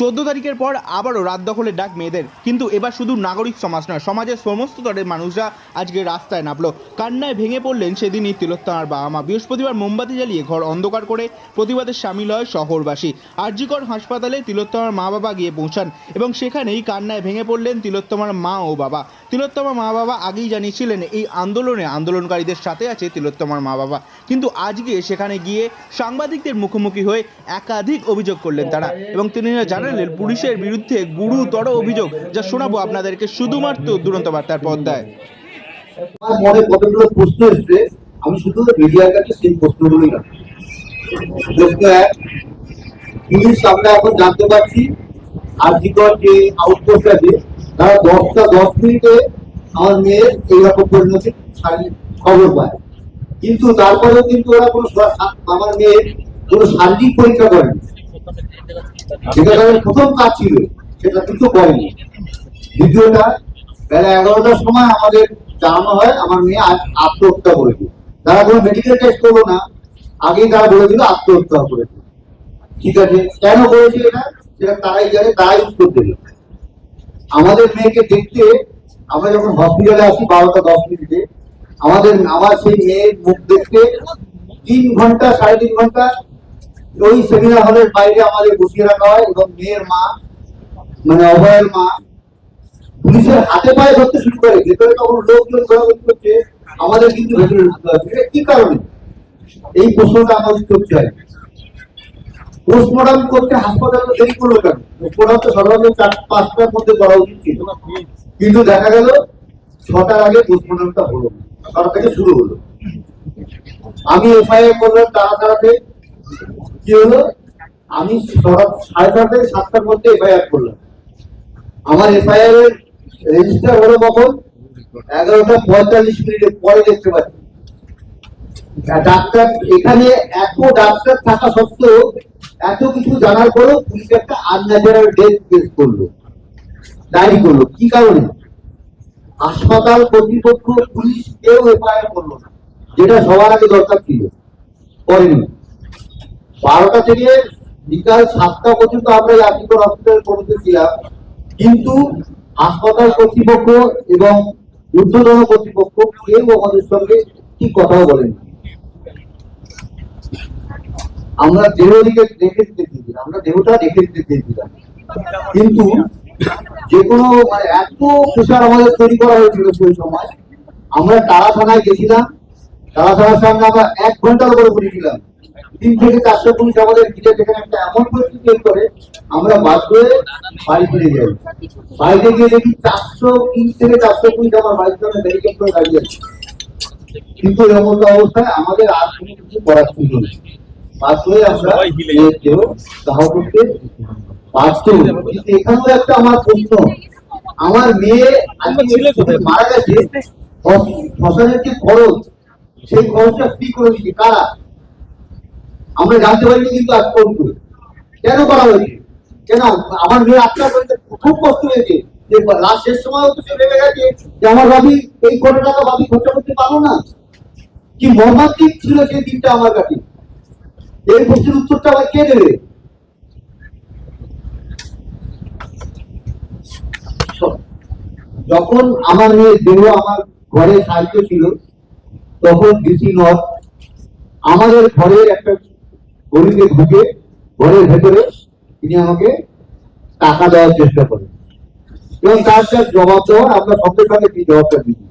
চোদ্দ তারিখের পর আবারও রাত দখলের ডাক মেয়েদের। কিন্তু এবার শুধু নাগরিক সমাজ নয়, সমাজের সমস্ত স্তরের মানুষরা আজকে রাস্তায় নামলো। কান্নায় ভেঙে পড়লেন সেদিনই তিলোত্তমার বাবা মা বৃহস্পতিবার মোমবাতি জ্বালিয়ে ঘর অন্ধকার করে প্রতিবাদে সামিল হয় শহরবাসী। আরজিকর হাসপাতালে তিলোত্তমার মা বাবা গিয়ে পৌঁছান এবং সেখানেই কান্নায় ভেঙে পড়লেন তিলোত্তমার মা ও বাবা। তিলোত্তমার মা বাবা আগেই জানিয়েছিলেন, এই আন্দোলনে আন্দোলনকারীদের সাথে আছে তিলোত্তমার মা বাবা কিন্তু আজকে সেখানে গিয়ে সাংবাদিকদের মুখোমুখি হয়ে একাধিক অভিযোগ করলেন তারা এবং তিনি জানালেন পুলিশের বিরুদ্ধে গুরুতর অভিযোগ, যা শোনাবো আপনাদেরকে শুধুমাত্র দুরন্ত বার্তার পর্দায়। মনে কতগুলো প্রশ্ন এসছে, আমি শুধু মিডিয়ার কাছে সেই প্রশ্নগুলোই রাখি। প্রশ্ন এক, পুলিশ আমরা এখন জানতে পারছি, আর্জিকর যে আউটপোস্ট আছে, তারা দশটা দশ মিনিটে আমার মেয়ের এইরকম পরিণতি খবর পায়। কিন্তু তারপরেও কিন্তু ওরা কোনো আমার মেয়ের কোনো শারীরিক পরীক্ষা করেনি। তাদের প্রথম কাজ ছিল, সেটা কিন্তু করেনি। দ্বিতীয়টা, বেলা এগারোটার সময় আমাদের জানানো হয়, আমার মেয়ে আজ আত্মহত্যা করেছে। তারা কোনো মেডিকেল টেস্ট না, আগেই তারা বলে দিল আত্মহত্যা করেছে। ঠিক আছে, কেন করেছে এটা? সেটা তারাই জানে, তারাই উত্তর দেবে। আমাদের মেয়েকে দেখতে, আমরা যখন হসপিটালে আসি বারোটা দশ মিনিটে, আমাদের আমার সেই মেয়ের মুখ দেখতে তিন ঘণ্টা, সাড়ে তিন ঘণ্টা ওই সেমিনার হলের বাইরে আমাদের বসিয়ে রাখা হয় এবং মেয়ের মা মানে অভয়ের মা, পুলিশের হাতে পায়ে ধরতে শুরু করে। ভেতরে তখন লোকজন ঘোরাঘুরি করছে, আমাদের কিন্তু ভেতরে ঢুকতে হবে। এটা কি কারণে? এই প্রশ্নটা আমাদের করতে হয়। পোস্টমর্টম করতে হাসপাতালে দেরি করল কেন? পোস্টমর্টম তো সাধারণত চার, পাঁচটার মধ্যে করা উচিত ছিল। কিন্তু দেখা গেল, ছটার আগে পোস্টমর্টমটা হলো। ছটা থেকে শুরু হলো। আমি এফআইআর করলাম তারা তারাতে কি হলো? আমি সাড়ে ছটা থেকে সাতটার মধ্যে এফআইআর করলাম। আমার এফআইআর এর রেজিস্টার হলো কখন? এগারোটা পঁয়তাল্লিশ মিনিটের পরে দেখতে পাচ্ছি। ডাক্তার এখানে এত ডাক্তার থাকা সত্ত্বেও এত কিছু জানার পরেও পুলিশ একটা আনন্যাচারাল ডেথ কেস করল। ডায়েরি করল। কি কারণে? হাসপাতাল কর্তৃপক্ষ পুলিশ কেউ এফআইআর করল না, যেটা সবার আগে দরকার ছিল। করেনি। বারোটা থেকে বিকাল সাতটা পর্যন্ত আমরা আর্টিকল হসপিটাল পর্যন্ত ছিলাম। কিন্তু হাসপাতাল কর্তৃপক্ষ এবং ঊর্ধ্বতন কর্তৃপক্ষ কেউ আমাদের সঙ্গে ঠিক কথাও বলেন। আমরা দেহ দিকে দেখে দিতে চেয়েছিলাম আমরা দেহটা দেখে দিতে চেয়েছিলাম কিন্তু যে কোনো মানে এত প্রেশার আমাদের তৈরি করা হয়েছিল সেই সময়, আমরা তারা থানায় গেছিলাম। তারা থানার সামনে আমরা এক ঘণ্টার উপরে বসেছিলাম তিন থেকে চারশো পুলিশ আমাদের ঘিরে যেখানে একটা এমন পরিস্থিতি তৈরি করে আমরা বাধ্য হয়ে বাড়ি ফিরে যাই। বাড়িতে গিয়ে দেখি চারশো তিন থেকে চারশো পুলিশ আমার বাড়ির সামনে ব্যারিকেড করে দাঁড়িয়ে আছে। কিন্তু এরকম অবস্থায় আমাদের আর কোনো কিছু করার ছিল না বাধ্য হয়ে আমরা মেয়েকেও দাহ করতে কিন্তু এখানেও একটা আমার প্রশ্ন। আমার মেয়ে মারা গেছে। শ্মশ- শ্মশানের যে খরচ সেই খরচটা ফ্রি করে দিচ্ছে কারা? আমরা জানতে পারিনি কিন্তু আজ পর্যন্ত কেন করা হয়েছে? কেন আমার মেয়ে করতে খুব কষ্ট হয়েছে। যে লাস্ট শেষ সময় তো সে ভেবে গেছে যে আমার ভাবি এই কোটি টাকা ভাবি খরচা করতে পারব না। কি মর্মান্তিক ছিল সেই দিনটা আমার কাছে। এই প্রশ্নের উত্তরটা আবার কে দেবে? যখন আমার মেয়ে দেহ আমার ঘরে সাহায্য ছিল, তখন ডিসি নর্থ আমাদের ঘরের একটা গলিতে ঢুকে ঘরের ভেতরে তিনি আমাকে টাকা দেওয়ার চেষ্টা করেন। এবং তার জবাব দেওয়ার, আমরা সঙ্গে সঙ্গে কি জবাবটা দিই।